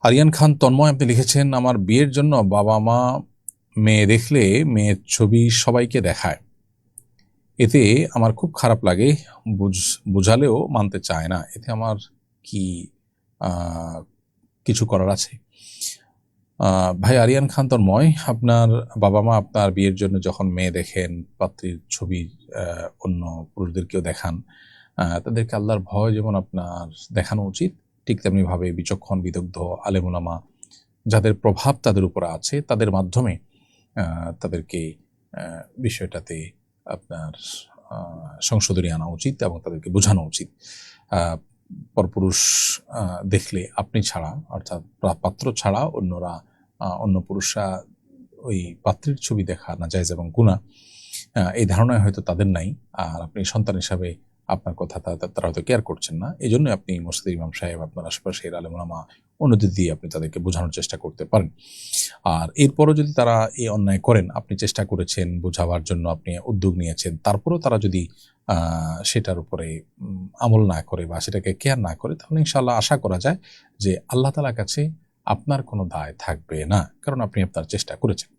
আরিয়ান খান তন্ময়, আপনি লিখেছেন, আমার বিয়ের জন্য বাবা মা মেয়ে দেখলে মেয়ের ছবি সবাইকে দেখায়। এতে আমার খুব খারাপ লাগে, বুঝ- বুঝালেও মানতে চায় না। এতে আমার কি কিছু করার আছে? ভাই আরিয়ান খান তন্ময়, আপনার বাবা মা আপনার বিয়ের জন্য যখন মেয়ে দেখেন, পাত্রীর ছবি অন্য পুরুষদেরকেও দেখান তাদেরকে আল্লাহর ভয় যেমন আপনার দেখানো উচিত ঠিক তেমনিভাবে বিচক্ষণ, বিদগ্ধ আলেমুলামা যাদের প্রভাব তাদের উপরে আছে, তাদের মাধ্যমে তাদেরকে বিষয়টাতে আপনার সংশোধনী আনা উচিত এবং তাদেরকে বোঝানো উচিত। পরপুরুষ দেখলে আপনি ছাড়া, অর্থাৎ পাত্র ছাড়া অন্যরা অন্য পুরুষরা ওই পাত্রের ছবি দেখা না যায় এবং গুণা এই ধারণায় হয়তো তাদের নাই। আর আপনি সন্তান হিসাবে আপনার কথা তারা হয়তো কেয়ার করছেন না। এই জন্য আপনি মসজিদ ইমাম সাহেব, আপনার আশেপাশের আলেমুলামা অন্যদের দিয়ে আপনি তাদেরকে বোঝানোর চেষ্টা করতে পারেন। আর এরপরও যদি তারা এই অন্যায় করেন, আপনি চেষ্টা করেছেন বোঝাবার জন্য আপনি উদ্যোগ নিয়েছেন, তারপরও তারা যদি সেটার উপরে আমল না করে বা সেটাকে কেয়ার না করে, তাহলে ইনশাল্লাহ আশা করা যায় যে আল্লাহ তালার কাছে আপনার কোনো দায় থাকবে না, কারণ আপনি আপনার চেষ্টা করেছেন।